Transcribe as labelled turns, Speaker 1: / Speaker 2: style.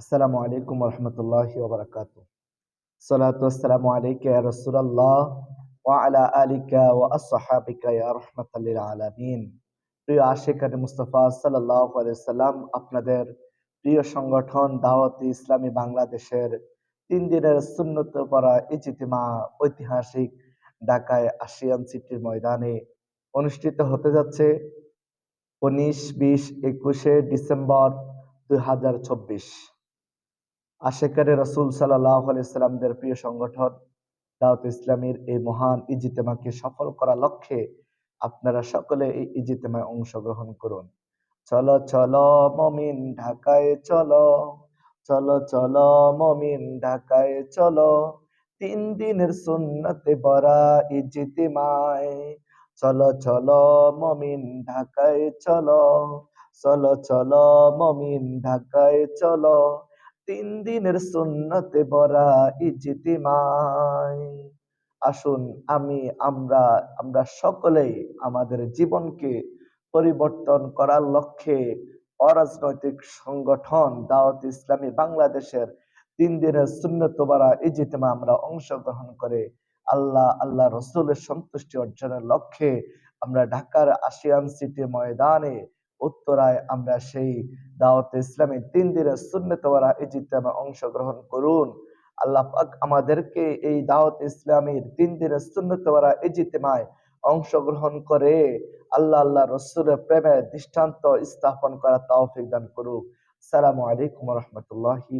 Speaker 1: আসসালামু আলাইকুম রহমতুল্লাহ ওবরাকাত সালাতু আসসালামু আলাইকা ইয়া রাসূলুল্লাহ আলা আলিকা ওয়া আসহাবিকা ইয়া রাহমাতাল আলামিন। প্রিয় আশিকানে মুস্তাফা সাল্লাল্লাহু আলাইহি সাল্লাম আপনাদের প্রিয় সংগঠন দাওয়াত ইসলামী বাংলাদেশের তিন দিনের সুন্নত পড়া ইজতিমা ঐতিহাসিক ঢাকায় আশিয়ান সিটির ময়দানে অনুষ্ঠিত হতে যাচ্ছে উনিশ, বিশ, একুশে ডিসেম্বর দুই হাজার চব্বিশ। আশেকারে রসুল সাল্লাহ প্রিয় সংগঠন দাওয়াত ইসলামীর এই মহান ইজিতেমাকে সফল করা লক্ষ্যে আপনারা সকলে এই ইজিতেমায় অংশগ্রহণ করুন। চলো চলো, মমিন ঢাকায় চলো। চলো চলো, মমিন ঢাকায় চলো। তিন দিনের সুন্নতে বরা ইজিতেমায়। চলো চলো, মমিন ঢাকায় চলো। চলো চলো, মমিন ঢাকায় চলো। তিন দিনের সুন্নতে বরা ইজিতিমাই। আসুন আমি, আমরা আমরা সকলেই আমাদের জীবনকে পরিবর্তন করার লক্ষ্যে অরাজনৈতিক সংগঠন দাওয়াত ইসলামী বাংলাদেশের তিন দিনের সুন্নত বরা ইজিতেমা আমরা অংশগ্রহণ করে আল্লাহ আল্লাহ রসুলের সন্তুষ্টি অর্জনের লক্ষ্যে আমরা ঢাকার আসিয়ান সিটি ময়দানে উত্তরায় আমরা সেই দাওয়াত ইসলামী তিন দিনের সুন্নতওয়ারা ইজিতামে অংশগ্রহণ করুন। আল্লাহ পাক আমাদেরকে এই দাওয়াত ইসলামীর তিন দিনের সুন্নতওয়ারা ইজিতেমায় অংশগ্রহণ করে আল্লাহ আল্লাহ রসুলের প্রেমে দৃষ্টান্ত স্থাপন করা তৌফিক দান করুক। সালামু আলাইকুম রহমতুল্লাহি